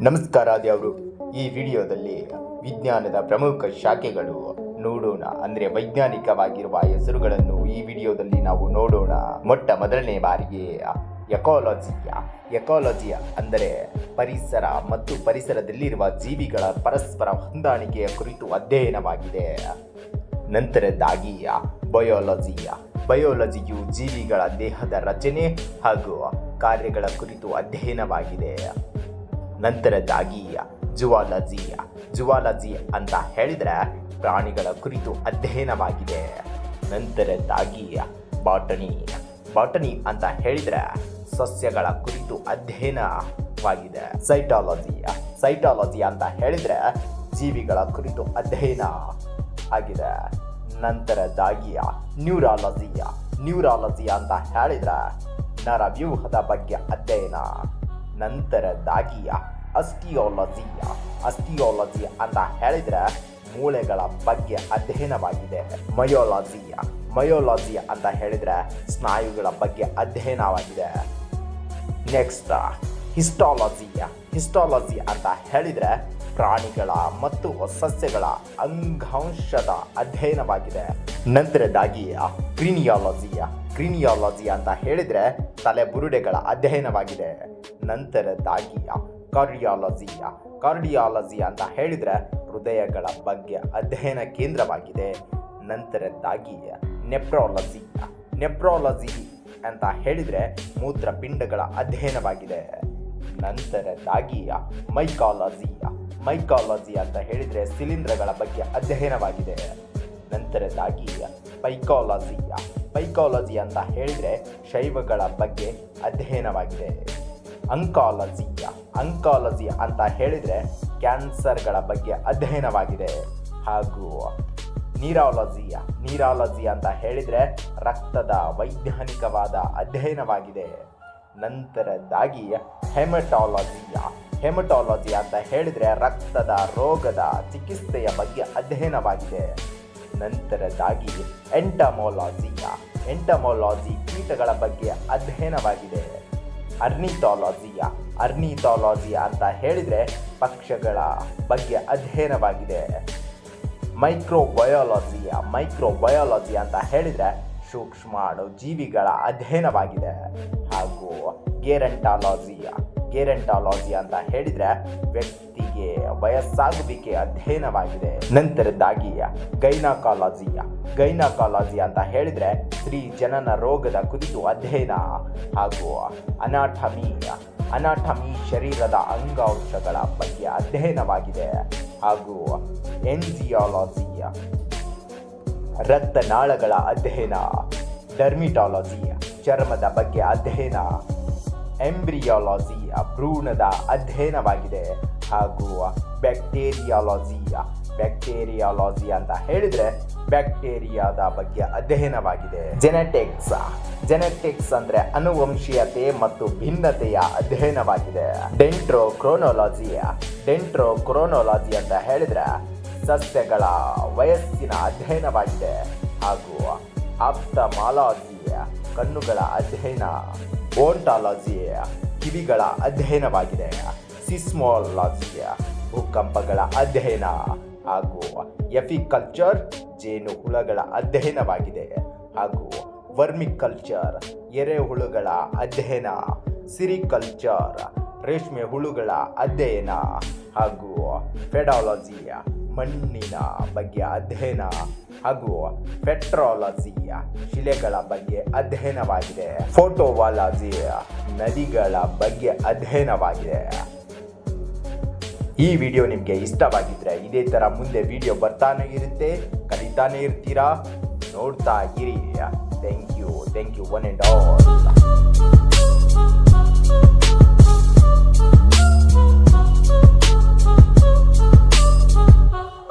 ನಮಸ್ಕಾರ ದೇವರು. ಈ ವಿಡಿಯೋದಲ್ಲಿ ವಿಜ್ಞಾನದ ಪ್ರಮುಖ ಶಾಖೆಗಳು ನೋಡೋಣ. ಅಂದ್ರೆ ವೈಜ್ಞಾನಿಕವಾಗಿರುವ ಹೆಸರುಗಳನ್ನು ಈ ವಿಡಿಯೋದಲ್ಲಿ ನಾವು ನೋಡೋಣ. ಮೊಟ್ಟ ಮೊದಲನೇ ಬಾರಿಗೆ ಎಕಾಲಜಿಯ ಎಕಾಲಜಿಯ ಅಂದರೆ ಪರಿಸರ ಮತ್ತು ಪರಿಸರದಲ್ಲಿರುವ ಜೀವಿಗಳ ಪರಸ್ಪರ ಹೊಂದಾಣಿಕೆಯ ಕುರಿತು ಅಧ್ಯಯನವಾಗಿದೆ. ನಂತರದ್ದಾಗಿ ಬಯೋಲಜಿಯ ಬಯೋಲಜಿಯು ಜೀವಿಗಳ ದೇಹದ ರಚನೆ ಹಾಗೂ ಕಾರ್ಯಗಳ ಕುರಿತು ಅಧ್ಯಯನವಾಗಿದೆ. ನಂತರದ್ದಾಗಿ ಜುವಾಲಜಿ ಜುವಾಲಜಿ ಅಂತ ಹೇಳಿದ್ರೆ ಪ್ರಾಣಿಗಳ ಕುರಿತು ಅಧ್ಯಯನವಾಗಿದೆ. ನಂತರದಾಗಿಯ ಬಾಟನಿ ಬಾಟನಿ ಅಂತ ಹೇಳಿದ್ರೆ ಸಸ್ಯಗಳ ಕುರಿತು ಅಧ್ಯಯನವಾಗಿದೆ. ಸೈಟಾಲಜಿ ಸೈಟಾಲಜಿ ಅಂತ ಹೇಳಿದ್ರೆ ಜೀವಿಗಳ ಕುರಿತು ಅಧ್ಯಯನ ಆಗಿದೆ. ನಂತರದಾಗಿ ನ್ಯೂರಾಲಜಿಯ, ನ್ಯೂರಾಲಜಿ ಅಂತ ಹೇಳಿದ್ರೆ ನರವ್ಯೂಹದ ಬಗ್ಗೆ ಅಧ್ಯಯನ. ನಂತರದಾಗಿ ಅಸ್ಟಿಯಾಲಜಿಯ ಅಸ್ಟಿಯಾಲಜಿ ಅಂತ ಹೇಳಿದ್ರೆ ಮೂಳೆಗಳ ಬಗ್ಗೆ ಅಧ್ಯಯನವಾಗಿದೆ. ಮಯೋಲಜಿ ಮಯೋಲಜಿ ಅಂತ ಹೇಳಿದ್ರೆ ಸ್ನಾಯುಗಳ ಬಗ್ಗೆ ಅಧ್ಯಯನವಾಗಿದೆ. ನೆಕ್ಸ್ಟ್ ಹಿಸ್ಟಾಲಜಿ ಹಿಸ್ಟಾಲಜಿ ಅಂತ ಹೇಳಿದ್ರೆ ಪ್ರಾಣಿಗಳ ಮತ್ತು ಸಸ್ಯಗಳ ಅಂಗಾಂಶದ ಅಧ್ಯಯನವಾಗಿದೆ. ನಂತರದಾಗಿ ಕ್ರಿನಿಯಾಲಜಿ ಕ್ರಿನಿಯಾಲಜಿ ಅಂತ ಹೇಳಿದ್ರೆ ತಲೆಬುರುಡೆಗಳ ಅಧ್ಯಯನವಾಗಿದೆ. ನಂತರದಾಗಿ ಕಾರ್ಡಿಯಾಲಜಿಯ ಕಾರ್ಡಿಯಾಲಜಿ ಅಂತ ಹೇಳಿದರೆ ಹೃದಯಗಳ ಬಗ್ಗೆ ಅಧ್ಯಯನ ಕೇಂದ್ರವಾಗಿದೆ. ನಂತರದ್ದಾಗಿ ನೆಪ್ರಾಲಜಿ ನೆಪ್ರಾಲಜಿ ಅಂತ ಹೇಳಿದರೆ ಮೂತ್ರಪಿಂಡಗಳ ಅಧ್ಯಯನವಾಗಿದೆ. ನಂತರದಾಗಿ ಮೈಕಾಲಜಿ ಮೈಕಾಲಜಿ ಅಂತ ಹೇಳಿದರೆ ಶಿಲೀಂಧ್ರಗಳ ಬಗ್ಗೆ ಅಧ್ಯಯನವಾಗಿದೆ. ನಂತರದಾಗಿ ಪೈಕಾಲಜಿ ಪೈಕಾಲಜಿ ಅಂತ ಹೇಳಿದರೆ ಶೈವಗಳ ಬಗ್ಗೆ ಅಧ್ಯಯನವಾಗಿದೆ. ಅಂಕಾಲಜಿ ಅಂಕಾಲಜಿ ಅಂತ ಹೇಳಿದರೆ ಕ್ಯಾನ್ಸರ್ಗಳ ಬಗ್ಗೆ ಅಧ್ಯಯನವಾಗಿದೆ. ಹಾಗೂ ನೀರಾಲಜಿಯ, ನೀರಾಲಜಿ ಅಂತ ಹೇಳಿದರೆ ರಕ್ತದ ವೈಜ್ಞಾನಿಕವಾದ ಅಧ್ಯಯನವಾಗಿದೆ. ನಂತರದಾಗಿ ಹೆಮಟಾಲಜಿಯ, ಹೆಮಟಾಲಜಿ ಅಂತ ಹೇಳಿದರೆ ರಕ್ತದ ರೋಗದ ಚಿಕಿತ್ಸೆಯ ಬಗ್ಗೆ ಅಧ್ಯಯನವಾಗಿದೆ. ನಂತರದಾಗಿ ಎಂಟಮೋಲಾಜಿಯ, ಎಂಟಮೋಲಾಜಿ ಕೀಟಗಳ ಬಗ್ಗೆ ಅಧ್ಯಯನವಾಗಿದೆ. ಅರ್ನಿಥಾಲಜಿಯ, ಅರ್ನಿಥಾಲಜಿ ಅಂತ ಹೇಳಿದರೆ ಪಕ್ಷಗಳ ಬಗ್ಗೆ ಅಧ್ಯಯನವಾಗಿದೆ. ಮೈಕ್ರೋಬಯಾಲಜಿಯ ಮೈಕ್ರೋಬಯಾಲಜಿ ಅಂತ ಹೇಳಿದರೆ ಸೂಕ್ಷ್ಮ ಜೀವಿಗಳ ಅಧ್ಯಯನವಾಗಿದೆ. ಹಾಗೂ ಗೇರಂಟಾಲಜಿಯ ಗೇರಂಟಾಲಜಿ ಅಂತ ಹೇಳಿದ್ರೆ ವ್ಯಕ್ತಿಗೆ ವಯಸ್ಸಾಗುವಿಕೆ ಅಧ್ಯಯನವಾಗಿದೆ. ನಂತರದಾಗಿ ಗೈನಾಕಾಲಜಿಯ, ಗೈನಾಕಾಲಜಿ ಅಂತ ಹೇಳಿದ್ರೆ ಸ್ತ್ರೀ ಜನನ ರೋಗದ ಕುರಿತು ಅಧ್ಯಯನ ಹಾಗೂ ಅನಾಟಮಿ ಅನಾಟಮಿ ಶರೀರದ ಅಂಗಾಂಶಗಳ ಬಗ್ಗೆ ಅಧ್ಯಯನವಾಗಿದೆ ಹಾಗೂ ಎನ್ಜಿಯಾಲಜಿಯ ರಕ್ತನಾಳಗಳ ಅಧ್ಯಯನ, ಡರ್ಮಿಟಾಲಜಿ, ಚರ್ಮದ ಬಗ್ಗೆ ಅಧ್ಯಯನ, ಎಂಬ್ರಿಯಾಲಜಿ, ಭ್ರೂಣದ ಅಧ್ಯಯನವಾಗಿದೆ. ಹಾಗೂ ಬ್ಯಾಕ್ಟೀರಿಯಾಲಜಿಯ, ಬ್ಯಾಕ್ಟೀರಿಯಾಲಜಿ ಅಂತ ಹೇಳಿದ್ರೆ ಬ್ಯಾಕ್ಟೀರಿಯಾದ ಬಗ್ಗೆ ಅಧ್ಯಯನವಾಗಿದೆ. ಜೆನೆಟಿಕ್ಸ್ ಜೆನೆಟಿಕ್ಸ್ ಅಂದ್ರೆ ಅನುವಂಶೀಯತೆ ಮತ್ತು ಭಿನ್ನತೆಯ ಅಧ್ಯಯನವಾಗಿದೆ. ಡೆಂಟ್ರೋ ಕ್ರೋನೋಲಜಿ ಡೆಂಟ್ರೋ ಕ್ರೋನೋಲಜಿ ಅಂತ ಹೇಳಿದ್ರೆ ಸಸ್ಯಗಳ ವಯಸ್ಸಿನ ಅಧ್ಯಯನವಾಗಿದೆ ಹಾಗೂ ಆಪ್ತಮಾಲಜಿ ಕಣ್ಣುಗಳ ಅಧ್ಯಯನ ಓಂಟಾಲಜಿ ಕಿವಿಗಳ ಅಧ್ಯಯನವಾಗಿದೆ. ಸಿಸ್ಮೋಲಾಜಿಯ ಭೂಕಂಪಗಳ ಅಧ್ಯಯನ ಹಾಗೂ ಎಫಿಕಲ್ಚರ್ ಜೇನು ಹುಳಗಳ ಅಧ್ಯಯನವಾಗಿದೆ ಹಾಗೂ ವರ್ಮಿಕಲ್ಚರ್ ಎರೆಹುಳುಗಳ ಅಧ್ಯಯನ, ಸಿರಿಕಲ್ಚರ್ ರೇಷ್ಮೆ ಹುಳುಗಳ ಅಧ್ಯಯನ ಹಾಗೂ ಫೆಡಾಲಜಿಯ ಮಣ್ಣಿನ ಬಗ್ಗೆ ಅಧ್ಯಯನ ಹಾಗೂ ಪೆಟ್ರಾಲಜಿಯ ಶಿಲೆಗಳ ಬಗ್ಗೆ ಅಧ್ಯಯನವಾಗಿದೆ. ಫೋಟೋವಾಲಜಿಯ ನದಿಗಳ ಬಗ್ಗೆ ಅಧ್ಯಯನವಾಗಿದೆ. ಈ ವಿಡಿಯೋ ನಿಮಗೆ ಇಷ್ಟವಾಗಿದ್ರೆ ಇದೇ ಥರ ಮುಂದೆ ವಿಡಿಯೋ ಬರ್ತಾನೆ ಇರುತ್ತೆ. ಕಲಿತಾನೆ ಇರ್ತೀರಾ? ನೋಡ್ತಾ ಇರಿ. Thank you thank you one and all